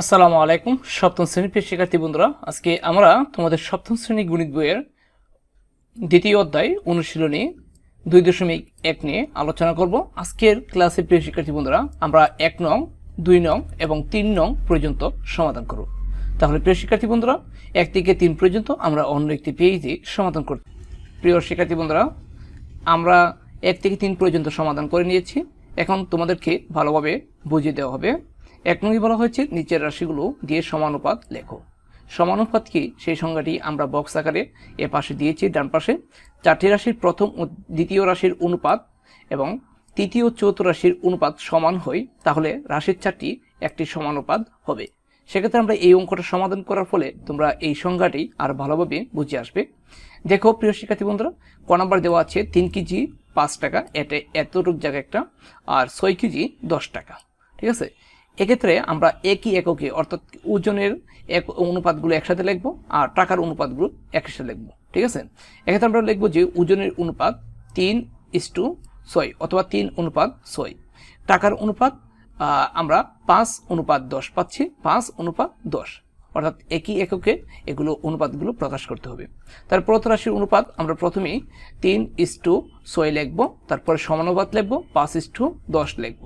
আসসালামু আলাইকুম, সপ্তম শ্রেণির প্রিয় শিক্ষার্থী বন্ধুরা। আজকে আমরা তোমাদের সপ্তম শ্রেণি গণিত বইয়ের দ্বিতীয় অধ্যায় অনুশীলনী দুই দশমিক এক নিয়ে আলোচনা করব। আজকের ক্লাসে প্রিয় শিক্ষার্থী বন্ধুরা, আমরা এক নং, দুই নং এবং তিন নং পর্যন্ত সমাধান করব। তাহলে প্রিয় শিক্ষার্থী বন্ধুরা, এক থেকে তিন পর্যন্ত আমরা অন্য একটি পেজে সমাধান করব। প্রিয় শিক্ষার্থী বন্ধুরা, আমরা এক থেকে তিন পর্যন্ত সমাধান করে নিয়েছি। এখন তোমাদেরকে ভালোভাবে বুঝিয়ে দেওয়া হবে। এক নঙ্গি বলা হয়েছে, নিচের রাশিগুলো দিয়ে সমানুপাত লেখো। সমানুপাত কি? সেই সংজ্ঞাটি আমরা বক্স আকারে এ পাশে দিয়েছি, ডান পাশে। চারটি রাশির প্রথম ও দ্বিতীয় রাশির অনুপাত এবং তৃতীয় চতুর্থ রাশির অনুপাত সমান হয়, তাহলে রাশির চারটি একটি সমানুপাত হবে। সেক্ষেত্রে আমরা এই অঙ্কটা সমাধান করার ফলে তোমরা এই সংজ্ঞাটি আর ভালোভাবে বুঝে আসবে। দেখো, প্রিয় শিক্ষার্থী বন্ধুরা, ক নাম্বার দেওয়া আছে, তিন কেজি পাঁচ টাকা, এটা এতটুক জায়গা একটা, আর ছয় কেজি দশ টাকা। ঠিক আছে? এক্ষেত্রে আমরা একই এককে, অর্থাৎ ওজনের এক অনুপাতগুলো একসাথে লিখব আর টাকার অনুপাতগুলো একসাথে লিখব, ঠিক আছে? এক্ষেত্রে আমরা লিখব যে ওজনের অনুপাত তিন ইস টু ছয় অথবা তিন অনুপাত ছয়। টাকার অনুপাত আমরা পাঁচ অনুপাত দশ পাচ্ছি, পাঁচ অনুপাত দশ। অর্থাৎ একই এককে এগুলো অনুপাতগুলো প্রকাশ করতে হবে। তার প্রত রাশির অনুপাত আমরা প্রথমেই তিন ইস টু ছয় লিখব, তারপরে সমানুপাত লিখব, পাঁচ ইস টু দশ লিখব।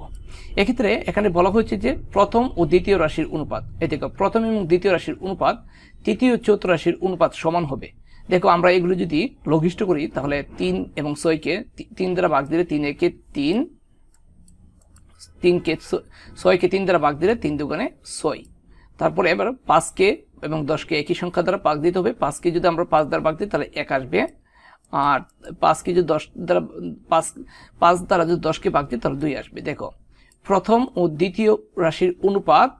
এক্ষেত্রে এখানে বলা হয়েছে যে প্রথম ও দ্বিতীয় রাশির অনুপাত, এই দেখো, প্রথম এবং দ্বিতীয় রাশির অনুপাত, তৃতীয় চতুর্থ রাশির অনুপাত সমান হবে। দেখো, আমরা এগুলো যদি লঘিষ্ঠ করি, তাহলে তিন এবং ছয়কে তিন দ্বারা ভাগ দিলে তিন একে তিন তিনকে ছয়কে তিন দ্বারা ভাগ দিলে তিন দোকানে ছয়। তারপরে এবার পাঁচকে এবং দশকে একই সংখ্যা দ্বারা পাক দিতে হবে। পাঁচকে যদি আমরা পাঁচ দ্বারা পাক দিই, তাহলে এক আসবে। আর পাঁচকে যদি দশ দ্বারা, পাঁচ পাঁচ দ্বারা যদি দশকে পাক দিই, তাহলে দুই আসবে। দেখো, প্রথম ও দ্বিতীয় রাশির অনুপাত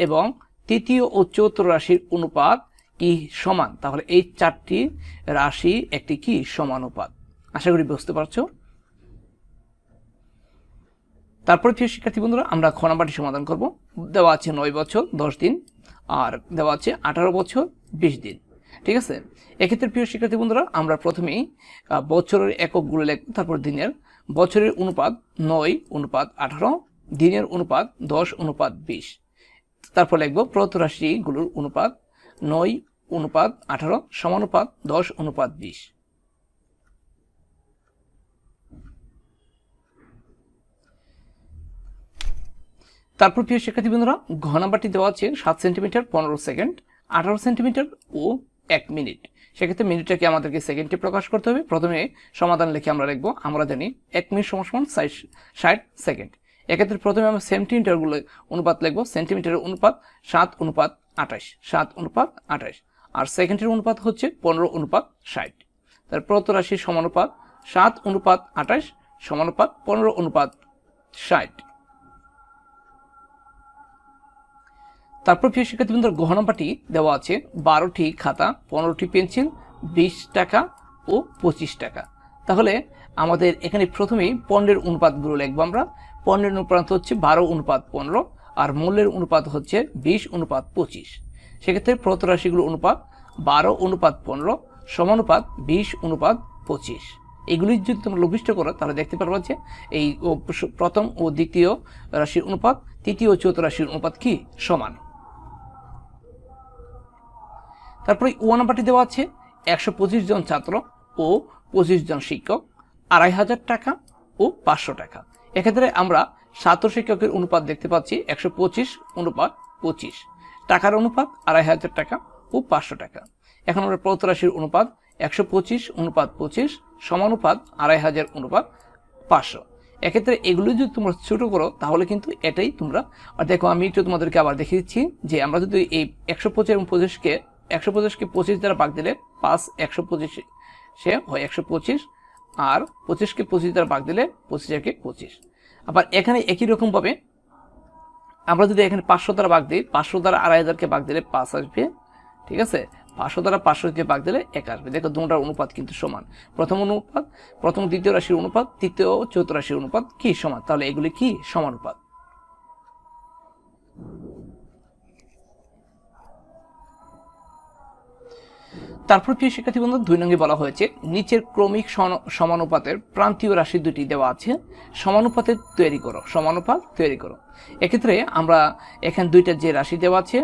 এবং তৃতীয় ও চতুর্থ রাশির অনুপাত কি সমান? তাহলে এই চারটি রাশি একটি কি? সমানুপাত। আশা করি বুঝতে পারছ? তারপরে প্রিয় শিক্ষার্থী বন্ধুরা, আমরা খ নাম্বারটি সমাধান করব। দেওয়া আছে নয় বছর, দশ দিন, আর দেওয়া আছে আঠারো বছর, বিশ দিন। ঠিক আছে? এক্ষেত্রে প্রিয় শিক্ষার্থী বন্ধুরা, আমরা প্রথমেই বছরের এককগুলো লিখব, তারপর দিনের। বছরের অনুপাত নয়, অনুপাত আঠারো, দিনের অনুপাত দশ, অনুপাত বিশ। তারপর লিখব প্রত রাশিগুলোর অনুপাত নয়, অনুপাত আঠারো, সমানুপাত দশ, অনুপাত বিশ। তারপর প্রিয় শিক্ষার্থী বন্ধুরা ঘ নাম্বারটি দেওয়া আছে সাত সেন্টিমিটার পনেরো সেকেন্ড, আঠারো সেন্টিমিটার ও এক মিনিট। সেক্ষেত্রে মিনিটটাকে আমাদেরকে সেকেন্ডে প্রকাশ করতে হবে। প্রথমে সমাধান লিখে আমরা লিখব, আমরা জানি এক মিনিট সমান ষাট- সেকেন্ড। এক্ষেত্রে প্রথমে আমরা সেন্টিমিটারগুলো অনুপাত লিখব, সেন্টিমিটারের অনুপাত সাত অনুপাত আঠাশ, সাত অনুপাত আঠাশ। আর সেকেন্ডের অনুপাত হচ্ছে পনেরো অনুপাত ষাট। তার প্রত রাশির সমানুপাত সাত অনুপাত আঠাশ, সমানুপাত পনেরো অনুপাত ষাট। তারপর প্রিয় শিক্ষার্থীবৃন্দর গহনাপাটি দেওয়া আছে বারোটি খাতা, পনেরোটি পেন্সিল, বিশ টাকা ও পঁচিশ টাকা। তাহলে আমাদের এখানে প্রথমেই পণ্যের অনুপাতগুলো লিখব আমরা। পণ্যের অনুপাত হচ্ছে বারো অনুপাত পনেরো আর মূল্যের অনুপাত হচ্ছে বিশ অনুপাত পঁচিশ। সেক্ষেত্রে প্রত অনুপাত বারো অনুপাত পনেরো সমানুপাত বিশ অনুপাত পঁচিশ। এগুলি যদি তোমরা লঘিষ্ঠ করো, তাহলে দেখতে পারব যে এই প্রথম ও দ্বিতীয় রাশির অনুপাত, তৃতীয় ও চতুর্থ রাশির অনুপাত কি? সমান। তারপরে ওয়ান নাম্বারটি দেওয়া আছে, একশো পঁচিশ জন ছাত্র ও পঁচিশ জন শিক্ষক, আড়াই হাজার টাকা ও পাঁচশো টাকা। এক্ষেত্রে আমরা ছাত্র শিক্ষকের অনুপাত দেখতে পাচ্ছি, একশো পঁচিশ অনুপাত পঁচিশ। টাকার অনুপাত আড়াই হাজার টাকা ও পাঁচশো টাকা। এখন আমরা প্রতরাশির অনুপাত, একশো পঁচিশ অনুপাত পঁচিশ সমানুপাত আড়াই হাজার অনুপাত পাঁচশো। এক্ষেত্রে এগুলো যদি তোমরা ছোটো করো, তাহলে কিন্তু এটাই তোমরা আর দেখো, আমি একটু তোমাদেরকে আবার দেখিয়ে দিচ্ছি যে আমরা যদি এই একশো পঁচিশ এবং পঁচিশকে একশো পঁচিশকে পঁচিশ দ্বারা ভাগ দিলে পাঁচ একশো পঁচিশ সে হয় একশো পঁচিশ, আর পঁচিশকে পঁচিশ দ্বারা ভাগ দিলে পঁচিশ একে পঁচিশ। আবার এখানে একই রকমভাবে আমরা যদি এখানে পাঁচশো দ্বারা ভাগ দিই, পাঁচশো দ্বারা আড়াই হাজারকে ভাগ দিলে পাঁচ আসবে, ঠিক আছে? পাঁচশো দ্বারা পাঁচশোকে ভাগ দিলে এক আসবে। দেখো দুটার অনুপাত কিন্তু সমান। প্রথম অনুপাত, প্রথম দ্বিতীয় রাশির অনুপাত, তৃতীয় ও চতুর্থ রাশির অনুপাত কি সমান? তাহলে এগুলি কি? সমানুপাত তারপর প্রিয় শিক্ষার্থী বন্ধু, দুই নঙ্গে বলা হয়েছে, নিচের ক্রমিক সমানুপাতের প্রান্তীয় রাশি দুটি দেওয়া আছে, সমানুপাতের তৈরি করো, সমানুপাত তৈরি করো। এক্ষেত্রে আমরা এখানে দুইটা যে রাশি দেওয়া আছে,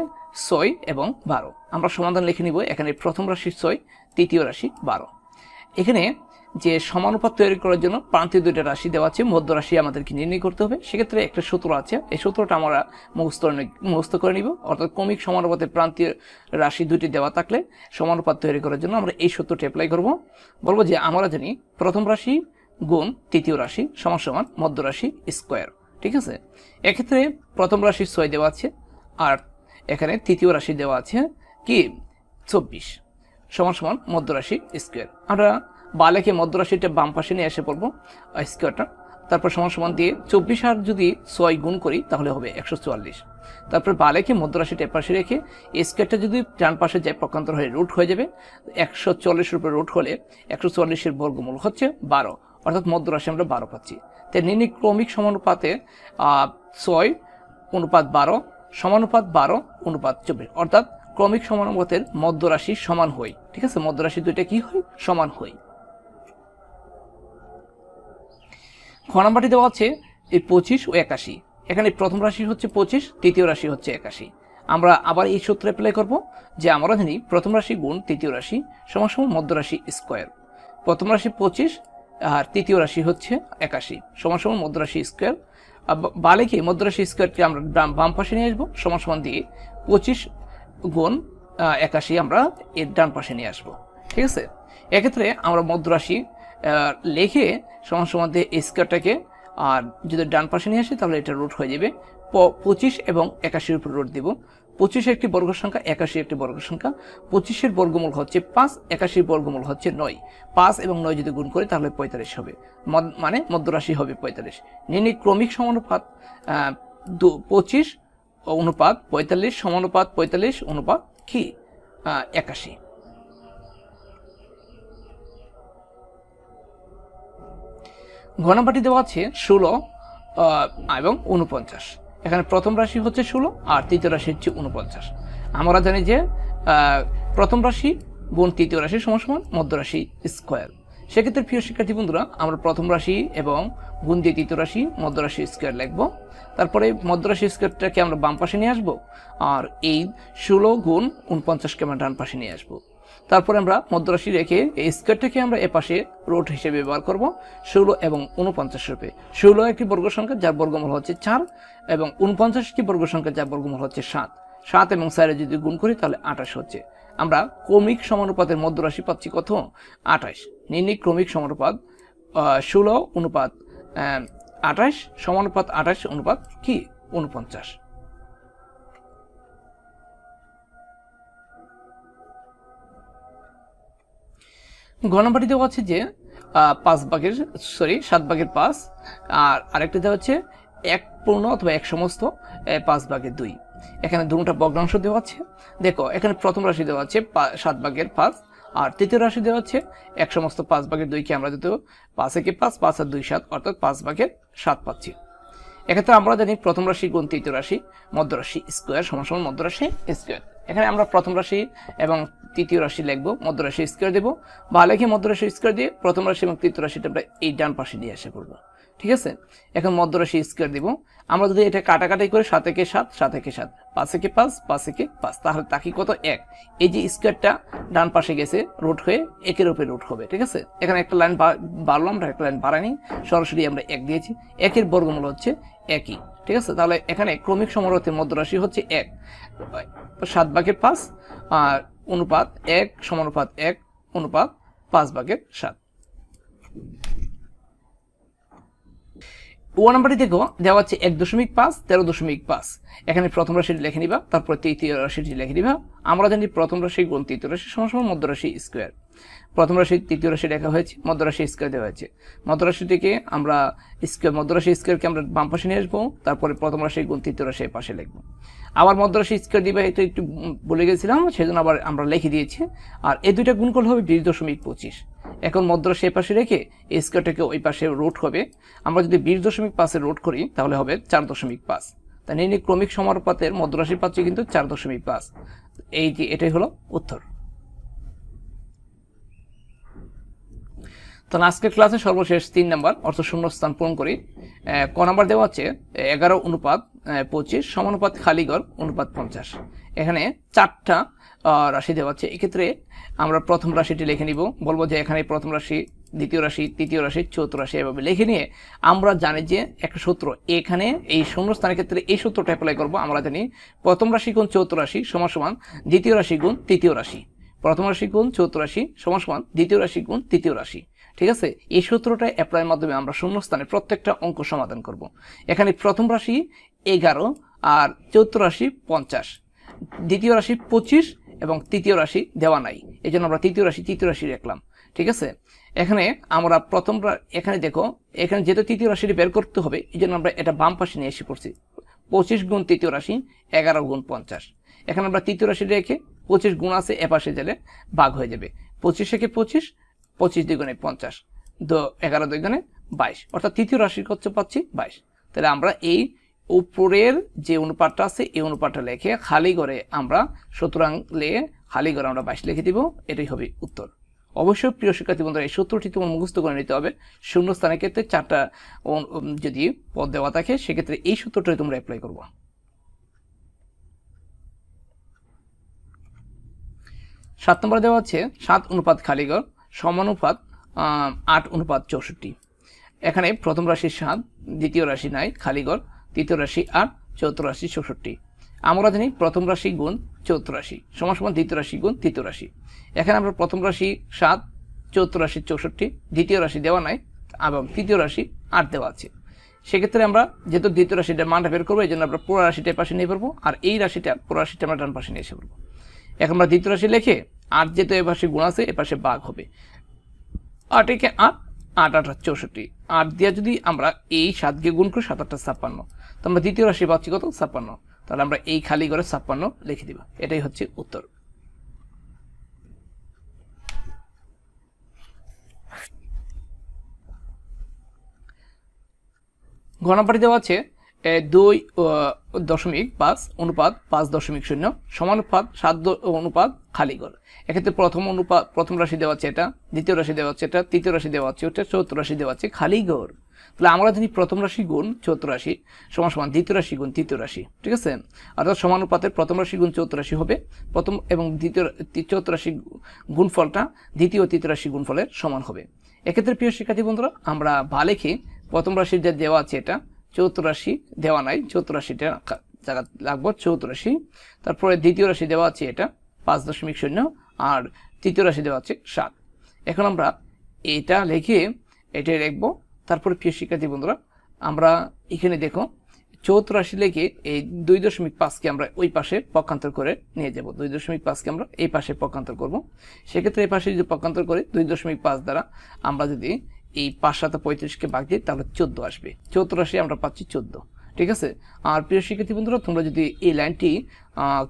ছয় এবং বারো, আমরা সমাধান লিখে নিব, এখানে প্রথম রাশি ছয়, তৃতীয় রাশি বারো। এখানে যে সমানুপাত তৈরি করার জন্য প্রান্তীয় দুইটা রাশি দেওয়া আছে, মধ্য রাশি আমাদেরকে নির্ণয় করতে হবে। সেক্ষেত্রে একটা সূত্র আছে। এই সূত্রটা আমরা মুখস্থ মুখস্থ করে নিব। অর্থাৎ কমিক সমানুপাতের প্রান্তীয় রাশি দুটি দেওয়া থাকলে সমানুপাত তৈরি করার জন্য আমরা এই সূত্রটি অ্যাপ্লাই করব। বলব যে আমরা জানি প্রথম রাশি গুণ তৃতীয় রাশি সমান সমান মধ্য রাশি স্কোয়ার ঠিক আছে? এক্ষেত্রে প্রথম রাশি ছয় দেওয়া আছে আর এখানে তৃতীয় রাশি দেওয়া আছে কি? চব্বিশ সমান সমান মধ্যরাশি স্কোয়ার আমরা বালেকে মধ্যরাশিটা বাম পাশে নিয়ে এসে পড়ব স্কোয়ারটা তারপর সমান সমান দিয়ে চব্বিশ আর যদি ছয় গুণ করি, তাহলে হবে একশো চুয়াল্লিশ। তারপর বালেকে মধ্যরাশিটা এ পাশে রেখে স্কোয়ারটা যদি ডান পাশে যায়, পক্ষান্তর হয়ে রুট হয়ে যাবে, একশো চল্লিশের উপরে রুট হলে একশো চুয়াল্লিশের বর্গমূল হচ্ছে বারো। অর্থাৎ মধ্যরাশি আমরা বারো পাচ্ছি। তাই নির্ণয় ক্রমিক সমানুপাতে ছয় অনুপাত বারো, সমানুপাত বারো অনুপাত চব্বিশ। অর্থাৎ ক্রমিক সমানুপাতের মধ্যরাশি সমান হই। ঠিক আছে? মধ্যরাশি দুইটা কি হয়? সমান হই। খ নাম্বারটি দেওয়া আছে এই পঁচিশ ও একাশি। এখানে প্রথম রাশি হচ্ছে পঁচিশ, তৃতীয় রাশি হচ্ছে একাশি। আমরা আবার এই সূত্রে অ্যাপ্লাই করব যে আমরা জানি প্রথম রাশি গুণ তৃতীয় রাশি সমান সমান মধ্যরাশি স্কোয়ার প্রথম রাশি পঁচিশ আর তৃতীয় রাশি হচ্ছে একাশি, সমান সমান মধ্যরাশি স্কোয়ার বালেকে মধ্যরাশি স্কোয়ারকে আমরা বাম- পাশে নিয়ে আসব, সমান সমান দিয়ে পঁচিশ গুণ একাশি আমরা এর ডান পাশে নিয়ে আসব। ঠিক আছে? এক্ষেত্রে আমরা মধ্যরাশি লিখে সমান দিয়ে স্কোয়ারটাকে আর যদি ডান পাশে নিয়ে আসি তাহলে এটা রুট হয়ে যাবে। পঁচিশ এবং একাশির উপর রুট দিব। পঁচিশ একটি বর্গ সংখ্যা একাশি একটি বর্গ সংখ্যা। পঁচিশের বর্গমূল হচ্ছে পাঁচ একাশির বর্গমূল হচ্ছে নয়। পাঁচ এবং নয় যদি গুণ করি তাহলে পঁয়তাল্লিশ হবে। মানে মধ্যরাশি হবে পঁয়তাল্লিশ। নির্ণয় ক্রমিক সমানুপাত দু- পঁচিশ অনুপাত পঁয়তাল্লিশ সমানুপাত পঁয়তাল্লিশ অনুপাত কি? আহ, ঘনপাটি দেওয়া আছে ষোলো এবং উনপঞ্চাশ এখানে প্রথম রাশি হচ্ছে ষোলো আর তৃতীয় রাশি হচ্ছে উনপঞ্চাশ আমরা জানি যে প্রথম রাশি গুণ তৃতীয় রাশি সমান সমান মধ্য স্কোয়ার। সেক্ষেত্রে প্রিয় শিক্ষার্থী বন্ধুরা, আমরা প্রথম রাশি এবং গুণ দিয়ে তৃতীয় রাশি মধ্যরাশি স্কোয়ার লিখব। তারপরে মধ্যরাশি স্কোয়ারটাকে আমরা বাম পাশে নিয়ে আসব আর এই ষোলো গুণ উনপঞ্চাশকে আমরা ডান পাশে নিয়ে আসব। তারপরে আমরা মধ্যরাশি রেখে এই স্কোয়ারটাকে আমরা এপাশে রোড হিসেবে ব্যবহার করব, ষোলো এবং উনপঞ্চাশ রূপে। ষোলো একটি বর্গ সংখ্যা, যার বর্গমূল হচ্ছে চার, এবং উনপঞ্চাশ একটি বর্গ সংখ্যা, যার বর্গমূল হচ্ছে সাত। সাত এবং চারে যদি গুণ করি, তাহলে আঠাশ হচ্ছে। আমরা ক্রমিক সমানুপাতের মধ্যরাশি পাচ্ছি কত? আঠাশ। নির্ণয় ক্রমিক সমানুপাত ষোলো অনুপাত আঠাশ, সমানুপাত আঠাশ অনুপাত কি? উনপঞ্চাশ ঘ দেওয়া আছে যে পাঁচ ভাগের সরি সাত ভাগের পাঁচ, আর আরেকটা দেওয়া হচ্ছে এক পূর্ণ অথবা এক সমস্ত পাঁচ ভাগের দুই। এখানে দুটা ভগ্নাংশ দেওয়া আছে দেখো, এখানে প্রথম রাশি দেওয়া আছে সাত ভাগের পাঁচ, আর তৃতীয় রাশি দেওয়া হচ্ছে এক সমস্ত পাঁচ ভাগের দুইকে আমরা যদি পাঁচ একে পাঁচ পাঁচ আর দুই সাত, অর্থাৎ পাঁচ ভাগের সাত পাচ্ছি। এক্ষেত্রে আমরা জানি প্রথম রাশি গুণ তৃতীয় রাশি, মধ্যরাশি স্কোয়ার সমান সমান মধ্য রাশি স্কোয়ার। এখানে আমরা প্রথম রাশি এবং তৃতীয় রাশি লিখব, মধ্য রাশি স্কোয়ার দেবো। বা লেখে মধ্য রাশি স্কোয়ার দিয়ে প্রথম রাশি এবং তৃতীয় রাশিটা আমরা এই ডান পাশে দিয়ে এসে করব। ঠিক আছে? এখন মধ্য রাশি স্কোয়ার দিব। আমরা যদি এটা কাটাকাটি করে সাত একে সাত সাত একে সাত, পাঁচ একে পাঁচ পাঁচ একে পাঁচ, তাহলে তাকে কত? এক। এই যে স্কোয়ারটা ডান পাশে গেছে রুট হয়ে একের উপরে রুট হবে। ঠিক আছে? এখানে একটা লাইন বাড়লাম আমরা একটা লাইন বাড়াইনি সরাসরি আমরা এক দিয়েছি। একের বর্গমূল হচ্ছে একই। ঠিক আছে? তাহলে এখানে ক্রমিক সমারোহের মধ্যরাশি হচ্ছে এক। সাত ভাগের পাঁচ, আর অনুপাত এক সমানুপাত এক অনুপাত পাঁচ ভাগের সাত। ও নাম্বারটি দেখো, দেওয়া হচ্ছে এক দশমিক পাঁচ, তেরো দশমিক পাঁচ। এখানে প্রথম রাশিটি লিখে নিবা, তারপর তৃতীয় রাশিটি লিখে নিবা। আমরা জানি প্রথম রাশি গুণ তৃতীয় রাশি সমান সমান মধ্য স্কোয়ার। প্রথম রাশি তৃতীয় রাশি লেখা হয়েছে, মধ্য রাশি স্কোয়ার দেওয়া হয়েছে। মধ্য রাশিটিকে আমরা স্কোয়ার, মধ্য রাশি স্কোয়ারকে আমরা বাম পাশে নিয়ে আসব, তারপরে প্রথম রাশি গুণ তৃতীয় রাশি পাশে লিখব। আবার রাশি স্কোয়ার এটা একটু বলে গেছিলাম, সেজন্য আবার আমরা লিখে দিয়েছি। আর এই দুইটা গুণ করলে হবে বিশ দশমিক পঁচিশ। এখন মধ্যরাশি এই পাশে রেখে এই স্কোয়ারটাকে ওই পাশে রোড হবে। আমরা যদি বিশ দশমিক পাঁচে রোড করি, তাহলে হবে চার দশমিক পাঁচ। তা নির্ণয় ক্রমিক সমানুপাতের মধ্যরাশি পাচ্ছি কিন্তু চার দশমিক পাঁচ। এই যে এটাই হলো উত্তর। তাহলে আজকের ক্লাসে সর্বশেষ তিন নাম্বার অর্থ শূন্য স্থান পূরণ করি। ক নাম্বার দেওয়া আছে এগারো অনুপাত পঁচিশ, সমানুপাত খালি খালিগড়, অনুপাত পঞ্চাশ। এখানে চারটা রাশি দেওয়া আছে। এক্ষেত্রে আমরা প্রথম রাশিটি লিখে নিব। বলব যে এখানে প্রথম রাশি, দ্বিতীয় রাশি, তৃতীয় রাশি, চতুর্থ রাশি এভাবে লিখে নিয়ে আমরা জানি যে একটা সূত্র এখানে এই শূন্যস্থানের ক্ষেত্রে এই সূত্রটা অ্যাপ্লাই করব। আমরা জানি প্রথম রাশি গুণ চৌদ্দ রাশি সমান সমান দ্বিতীয় রাশি গুণ তৃতীয় রাশি। প্রথম রাশি গুণ চৌদ্দ রাশি সমান সমান দ্বিতীয় রাশি গুণ তৃতীয় রাশি। ঠিক আছে? এই সূত্রটা অ্যাপ্লাইয়ের মাধ্যমে আমরা শূন্যস্থানে প্রত্যেকটা অঙ্ক সমাধান করব। এখানে প্রথম রাশি এগারো আর চৌদ্দ রাশি পঞ্চাশ। দ্বিতীয় রাশি পঁচিশ এবং তৃতীয় রাশি দেওয়া নাই। এই জন্য আমরা তৃতীয় রাশি তৃতীয় রাশি রাখলাম। ঠিক আছে? এখানে আমরা প্রথম এখানে দেখো, এখানে যেহেতু তৃতীয় রাশিটি বের করতে হবে এই জন্য আমরা এটা বাম পাশে নিয়ে এসে পড়ছি। পঁচিশ গুণ তৃতীয় রাশি, এগারো গুণ পঞ্চাশ। এখানে আমরা তৃতীয় রাশি রেখে পঁচিশ গুণ আছে এপাশে গেলে ভাগ হয়ে যাবে। পঁচিশ থেকে পঁচিশ পঁচিশ দ্বিগুণে পঞ্চাশ। দো, এগারো দুইগুণে বাইশ। অর্থাৎ তৃতীয় রাশির হচ্ছে পাচ্ছি বাইশ। তাহলে আমরা এই উপরের যে অনুপাতটা আছে, এই অনুপাতটা লিখে খালি করে আমরা সুতরাং লে খালি করে আমরা বাইশ লিখে দিব, এটাই হবে উত্তর। অবশ্যই প্রিয় শিক্ষার্থী বন্ধুরা, এই সূত্রটি তোমার মুখস্থ করে নিতে হবে। শূন্য স্থানের ক্ষেত্রে চারটা যদি পদ দেওয়া থাকে, সেক্ষেত্রে এই সূত্রটাই তোমরা অ্যাপ্লাই করব। সাত নম্বর দেওয়া হচ্ছে সাত অনুপাত খালিগড় সমানুপাত আট অনুপাত চৌষট্টি। এখানে প্রথম রাশি সাত, দ্বিতীয় রাশি নাই খালিগড় তৃতীয় রাশি আট চৌথ রাশি চৌষট্টি আমরা জানি প্রথম রাশি গুণ চৌথ রাশি। সমান সমান দ্বিতীয় রাশি গুণ তৃতীয় রাশি। এখানে আমরা প্রথম রাশি সাত চৌথ রাশি চৌষট্টি, দ্বিতীয় রাশি দেওয়া নাই এবং তৃতীয় রাশি আট দেওয়া আছে। সেক্ষেত্রে আমরা যেহেতু দ্বিতীয় রাশিটা মানটা বের করব এই জন্য আমরা পুরো রাশিটা পাশে নিয়ে পারব আর এই রাশিটা পুরো রাশিটা আমরা ডান পাশে নিয়ে এসে পড়ব। এখন আমরা দ্বিতীয় রাশি লিখে আট যেহেতু এ পাশে গুণ আছে, এ পাশে বাঘ হবে। আট একে আট আট আট চৌষট্টি। আট দিয়ে যদি আমরা এই সাতকে গুণ করি, সাত আটটা ছাপ্পান্ন। তো আমরা দ্বিতীয় রাশি পাচ্ছি কত? ছাপ্পান্ন। তাহলে আমরা এই খালি করে ছাপ্পান্ন লিখে দিব। এটাই হচ্ছে উত্তর। ঘনাপাড়ি দেওয়া আছে দুই দশমিক পাঁচ অনুপাত পাঁচ দশমিক শূন্য সমানুপাত সাত অনুপাত খালিগড় এক্ষেত্রে প্রথম অনুপাত, প্রথম রাশি দেওয়া আছে এটা, দ্বিতীয় রাশি দেওয়া হচ্ছে এটা, তৃতীয় রাশি দেওয়া হচ্ছে ওটা, চতুর্থ রাশি দেওয়া আছে খালিগড় তাহলে আমরা জানি প্রথম রাশি গুণ চতুর্থ রাশি সমান সমান দ্বিতীয় রাশি গুণ তৃতীয় রাশি, ঠিক আছে? অর্থাৎ সমানুপাতের প্রথম রাশি গুণ চতুর্থ রাশি হবে, প্রথম এবং দ্বিতীয় চতুর্থ রাশি গুণফলটা দ্বিতীয় তৃতীয় রাশি গুণফলের সমান হবে। এক্ষেত্রে প্রিয় শিক্ষার্থী বন্ধুরা, আমরা বা প্রথম রাশির যে দেওয়া আছে এটা চৌত্তরাশি দেওয়া নাই চৌত্তরাশিটা জায়গা লাগবো চৌত্তরাশি তারপরে দ্বিতীয় রাশি দেওয়া আছে এটা, পাঁচ দশমিক শূন্য, আর তৃতীয় রাশি দেওয়া আছে সাত। এখন আমরা এটা লিখে এটাই লিখব। তারপরে প্রিয় শিক্ষার্থী বন্ধুরা, আমরা এখানে দেখো চৌদ্দ লেখে এই দুই দশমিক পাঁচকে আমরা ওই পাশে পক্ষান্তর করে নিয়ে যাব। দুই দশমিক পাঁচকে আমরা এই পাশে পক্ষান্তর করব। সেক্ষেত্রে এই পাশে যদি পক্ষান্তর করি, দুই দশমিক পাঁচ দ্বারা আমরা যদি এই পাঁচ সাথে পঁয়ত্রিশকে ভাগ দিয়ে তাহলে চোদ্দ আসবে। চৌদ্দ রাশি আমরা পাচ্ছি চোদ্দ। ঠিক আছে? আর প্রিয় শিক্ষার্থী বন্ধুরা, তোমরা যদি এই লাইনটি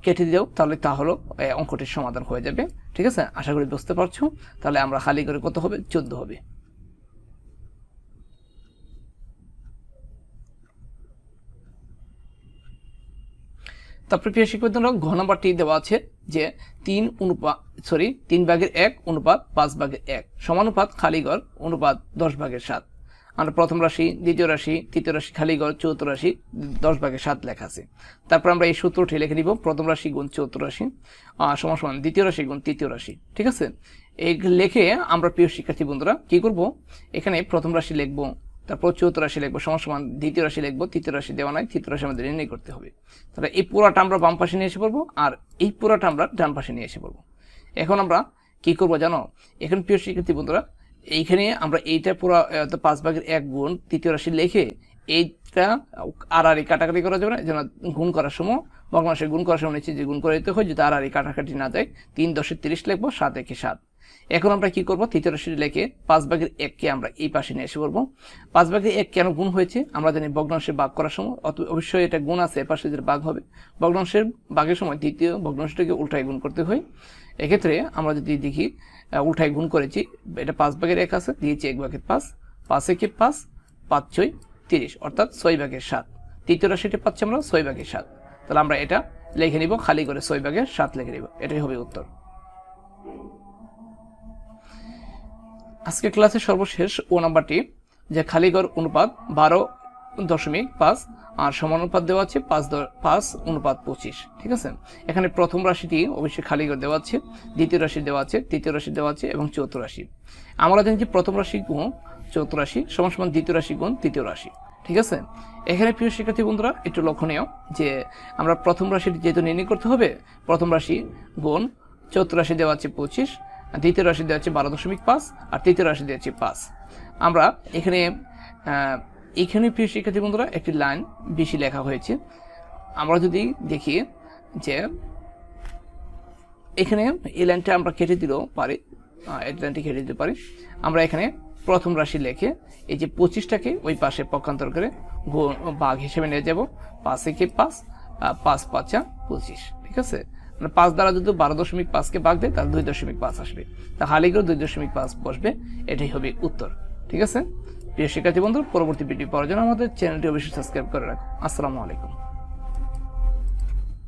কেটে দাও, তাহলে তাহলে অঙ্কটির সমাধান হয়ে যাবে। ঠিক আছে? আশা করি বুঝতে পারছ? তাহলে আমরা খালি করে কত হবে? চোদ্দ হবে। তারপরে প্রিয় শিক্ষার্থীরা, ঘ নাম্বারটি দেওয়া আছে যে তিন অনুপাত সরি তিন ভাগের এক অনুপাত পাঁচ ভাগের এক সমানুপাত খালিগড় অনুপাত দশ ভাগের সাত। আমরা প্রথম রাশি, দ্বিতীয় রাশি, তৃতীয় রাশি খালিগড় চৌদ্দ রাশি দশ ভাগের সাত লেখা আছে। তারপর আমরা এই সূত্রটি লিখে নিব, প্রথম রাশি গুণ চৌদ্দ রাশি সমান সমান দ্বিতীয় রাশি গুণ তৃতীয় রাশি, ঠিক আছে? এই লিখে আমরা প্রিয় শিক্ষার্থী বন্ধুরা কি করব? এখানে প্রথম রাশি লিখব তারপর চৌদ্দ রাশি লিখব, সমান দ্বিতীয় রাশি লিখব, তৃতীয় রাশি দেওয়া নাই, তৃতীয় রাশি আমাদের নির্ণয় করতে হবে। তাহলে এই পুরাটা আমরা বাম পাশে নিয়ে এসে পড়ব, আর এই পুরাটা আমরা ডান পাশে নিয়ে এসে পড়ব। এখন আমরা কি করব জানো? এখন প্রিয় শিক্ষার্থী বন্ধুরা, এইখানে আমরা এইটা পুরো পাঁচ ভাগের এক গুণ তৃতীয় রাশি লিখে এইটা আর আর কাটাকাটি করা যাবে না, যেন গুণ করার সময় ভগ্নাংশে গুণ করার সময় নিচে যে গুণ করে দিতে হয়, যদি আর আর কাটাকাটি না যায় তিন দশে তিরিশ লিখব, সাত একে সাত। এখন আমরা কি করব? তৃতীয় রাশি লেখে পাঁচ ভাগের এককে আমরা এই পাশে নিয়ে এসে করব পাঁচ ভাগের এক কেন গুণ হয়েছে? আমরা জানি ভগ্নাংশে বাঘ করার সময় অবশ্যই এটা গুণ আছে এপাশে যে বাঘ হবে, ভগ্নাংশের বাঘের সময় দ্বিতীয় ভগ্নাংশটাকে উল্টায় গুণ করতে হয়। এক্ষেত্রে আমরা যদি দেখি উল্টায় গুণ করেছি, এটা পাঁচ ভাগের এক আছে, দিয়েছি এক ভাগের পাঁচ পাঁচ একে পাঁচ পাঁচ ছয়, তিরিশ, অর্থাৎ ছয় ভাগের সাত। তৃতীয় রাশিটা পাচ্ছি আমরা ছয় ভাগের সাত। তাহলে আমরা এটা লিখে নিব, খালি করে ছয় ভাগের সাত লিখে নিব। এটাই হবে উত্তর। আজকে ক্লাসের সর্বশেষ ও নাম্বারটি, যে খালিগড় অনুপাত বারো দশমিক পাঁচ আর সমানুপাত দেওয়া আছে পাঁচ পাঁচ অনুপাত পঁচিশ, ঠিক আছে? এখানে প্রথম রাশিটি অবশ্যই খালিগড় দেওয়া আছে, দ্বিতীয় রাশি দেওয়া আছে, তৃতীয় রাশি দেওয়া আছে এবং চতুর্থ রাশি। আমরা জানি যে প্রথম রাশি গুণ, চতুর্থ রাশি সমান সমান দ্বিতীয় রাশি গুণ, তৃতীয় রাশি, ঠিক আছে? এখানে প্রিয় শিক্ষার্থী বন্ধুরা, একটু লক্ষণীয় যে আমরা প্রথম রাশিটি যেহেতু নির্ণয় করতে হবে, প্রথম রাশি গুণ, চতুর্থ রাশি দেওয়া আছে পঁচিশ দ্বিতীয় রাশি দেওয়া হচ্ছে বারো দশমিক পাঁচ, আর তৃতীয় রাশি দেওয়া হচ্ছে পাঁচ। আমরা এখানে এখানে প্রিয় শিক্ষার্থী বন্ধুরা, একটি লাইন বেশি লেখা হয়েছে। আমরা যদি দেখি যে এখানে এই লাইনটা আমরা কেটে দিলেও পারি এই লাইনটি কেটে দিতে পারি। আমরা এখানে প্রথম রাশি লেখে এই যে পঁচিশটাকে ওই পাশে পক্ষান্তর করে ভাগ হিসেবে নিয়ে যাব। পাঁচ একে পাঁচ পাঁচ পাঁচা পঁচিশ, ঠিক আছে? মানে পাঁচ দ্বারা যদি বারো দশমিক পাঁচকে ভাগ দেয়, তাহলে দুই দশমিক পাঁচ আসবে। তা হালি করে দুই দশমিক পাঁচ বসবে, এটাই হবে উত্তর। ঠিক আছে? প্রিয় শিক্ষার্থী বন্ধু পরবর্তী ভিডিও পাওয়ার জন্য আমাদের চ্যানেলটি অবশ্যই সাবস্ক্রাইব করে রাখুন। আসসালামু আলাইকুম।